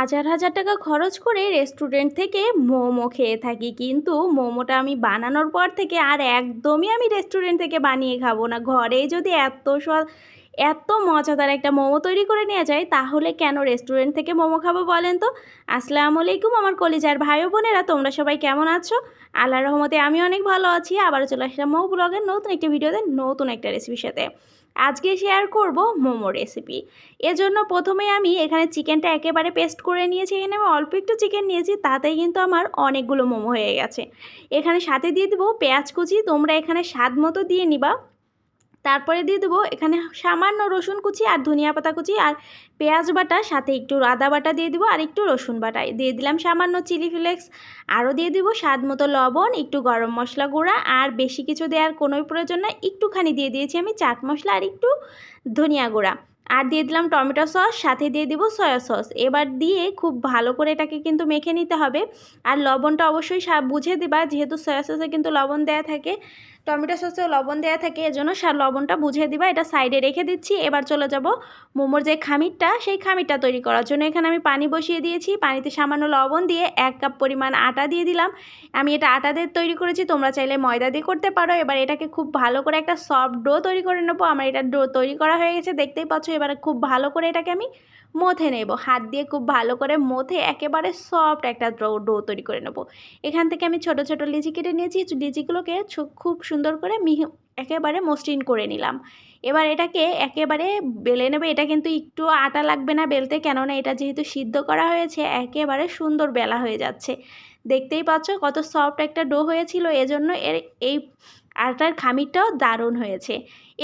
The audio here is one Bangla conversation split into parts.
হাজার হাজার টাকা খরচ করে রেস্টুরেন্ট থেকে মোমো খেয়ে থাকি। কিন্তু মোমোটা আমি বানানোর পর থেকে আর একদমই আমি রেস্টুরেন্ট থেকে বানিয়ে খাব না। ঘরে যদি এত স্বাদ এত মজাদার একটা মোমো তৈরি করে নেওয়া যায়, তাহলে কেন রেস্টুরেন্ট থেকে মোমো খাব বলেন তো? আসসালামু আলাইকুম আমার কলিজার ভাই বোনেরা, তোমরা সবাই কেমন আছো? আল্লাহর রহমতে আমি অনেক ভালো আছি। আবার চলে আসলাম মো ব্লগের নতুন একটা ভিডিওতে, নতুন একটা রেসিপির সাথে। আজকে শেয়ার করব মোমো রেসিপি এজন্য প্রথমে আমি এখানে চিকেনটা একেবারে পেস্ট করে নিয়েছি। এখানে আমি অল্প একটু চিকেন নিয়েছি, তাতেই কিন্তু আমার অনেকগুলো মোমো হয়ে গেছে। এখানে সাথে দিয়ে দেবো পেঁয়াজ কুচি। তোমরা এখানে স্বাদ মতো দিয়ে নিবা। তারপরে দিয়ে দেবো এখানে সামান্য রসুন কুচি আর ধনিয়া পাতা কুচি আর পেঁয়াজ বাটা, সাথে একটু আদা বাটা দিয়ে দেবো আর একটু রসুন বাটা। দিয়ে দিলাম সামান্য চিলি ফ্লেক্স। আরও দিয়ে দেবো স্বাদ মতো লবণ, একটু গরম মশলা গুঁড়া আর বেশি কিছু দেওয়ার কোনোই প্রয়োজন না একটুখানি দিয়ে দিয়েছি আমি চাট মশলা আর একটু ধনিয়া গুঁড়া। আর দিয়ে দিলাম টমেটো সস, সাথে দিয়ে দিব সয়া সস। এবার দিয়ে খুব ভালো করে এটাকে কিন্তু মেখে নিতে হবে। আর লবণটা অবশ্যই বুঝে দেবা, যেহেতু সয়া সসে কিন্তু লবণ দেওয়া থাকে। টমেটো সসেও লবণ দেওয়া থাকে এজন্য লবণটা বুঝিয়ে দিবা, এটা সাইডে রেখে দিচ্ছি। এবার চলে যাব মোমোর যে খামিরটা, সেই খামিরটা তৈরি করার জন্য এখানে আমি পানি বসিয়ে দিয়েছি। পানিতে সামান্য লবণ দিয়ে এক কাপ পরিমাণ আটা দিয়ে দিলাম। আমি এটা আটা দিয়ে তৈরি করেছি, তোমরা চাইলে ময়দা দিয়ে করতে পারো। এবার এটাকে খুব ভালো করে একটা সফট ডো তৈরি করে নেব। আমার এটা ডো তৈরি করা হয়ে গেছে, দেখতেই পাচ্ছ। এবারে খুব ভালো করে এটাকে আমি মথে নেব। হাত দিয়ে খুব ভালো করে মথে একেবারে সফট একটা ডো তৈরি করে নেব। এখান থেকে আমি ছোট ছোট লিচি কেটে নিয়েছি। লিচিগুলোকে খুব সুন্দর করে মিহি একেবারে মসৃণ করে নিলাম। এবার এটাকে একেবারে বেলে নেবে। এটা কিন্তু একটু আটা লাগবে না বেলতে, কেননা এটা যেহেতু সিদ্ধ করা হয়েছে, একেবারে সুন্দর বেলা হয়ে যাচ্ছে। দেখতেই পাচ্ছ কত সফট একটা ডো হয়েছিল, এজন্য এর এই আটার খামিরটাও দারুণ হয়েছে।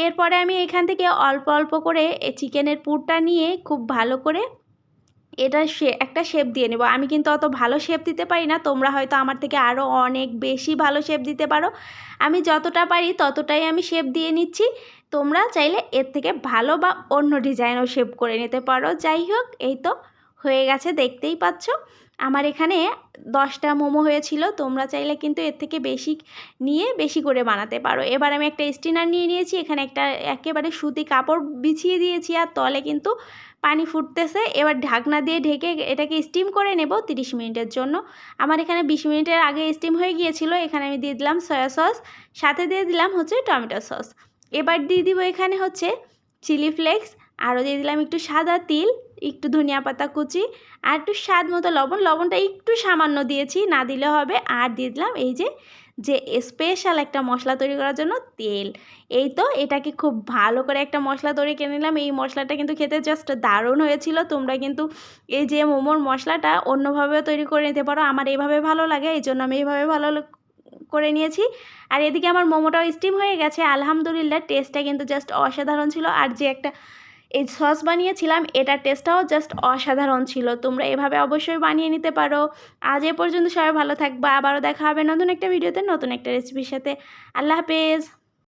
এরপরে আমি এখান থেকে অল্প অল্প করে চিকেনের পুরটা নিয়ে খুব ভালো করে এটা সে, একটা শেপ দিয়ে নেব। আমি কিন্তু অত ভালো শেপ দিতে পারি না, তোমরা হয়তো আমার থেকে আরও অনেক বেশি ভালো শেপ দিতে পারো। আমি যতটা পারি ততটাই আমি শেপ দিয়ে নিচ্ছি। তোমরা চাইলে এর থেকে ভালো বা অন্য ডিজাইনও শেপ করে নিতে পারো। যাই হোক, এই তো হয়ে গেছে, দেখতেই পাচ্ছ। আমার এখানে দশটা মোমো হয়েছিল, তোমরা চাইলে কিন্তু এর থেকে বেশি নিয়ে বেশি করে বানাতে পারো। এবার আমি একটা স্টিনার নিয়ে নিয়েছি, এখানে একটা একেবারে সুতি কাপড় বিছিয়ে দিয়েছি আর তলে কিন্তু পানি ফুটতেছে। এবার ঢাকনা দিয়ে ঢেকে এটাকে স্টিম করে নেব 30 মিনিটের জন্য। আমার এখানে 20 মিনিটের আগে স্টিম হয়ে গিয়েছিল, এখানে আমি দিয়ে দিলাম সয়া সস সাথে দিয়ে দিলাম হচ্ছে টমেটো সস এবার দিয়ে দিব এখানে হচ্ছে চিলি ফ্লেক্স আরও দিয়ে দিলাম একটু সাদা তিল। একটু ধনিয়া পাতা কুচি আর একটু স্বাদ মতো লবণ। লবণটা একটু সামান্য দিয়েছি, না দিলে হবে। আর দিয়ে দিলাম এই যে যে স্পেশাল একটা মশলা তৈরি করার জন্য তেল। এই তো, এটাকে খুব ভালো করে একটা মশলা তৈরি কিনে নিলাম। এই মশলাটা কিন্তু খেতে জাস্ট দারুণ হয়েছিল। তোমরা কিন্তু এই যে মোমোর মশলাটা অন্যভাবেও তৈরি করে নিতে পারো। আমার এইভাবে ভালো লাগে, এই জন্য আমি এইভাবে ভালো করে নিয়েছি। আর এদিকে আমার মোমোটাও স্টিম হয়ে গেছে। আলহামদুলিল্লাহ টেস্টটা কিন্তু জাস্ট অসাধারণ ছিল। আর যে একটা এই সস বানিয়েছিলাম, এটা টেস্টটাও জাস্ট অসাধারণ ছিল। তোমরা এভাবে অবশ্যই বানিয়ে নিতে পারো। আজ এ পর্যন্ত সবাই ভালো থাকবা। আবারও দেখা হবে নতুন একটা ভিডিওতে নতুন একটা রেসিপির সাথে। আল্লাহ হাফেজ।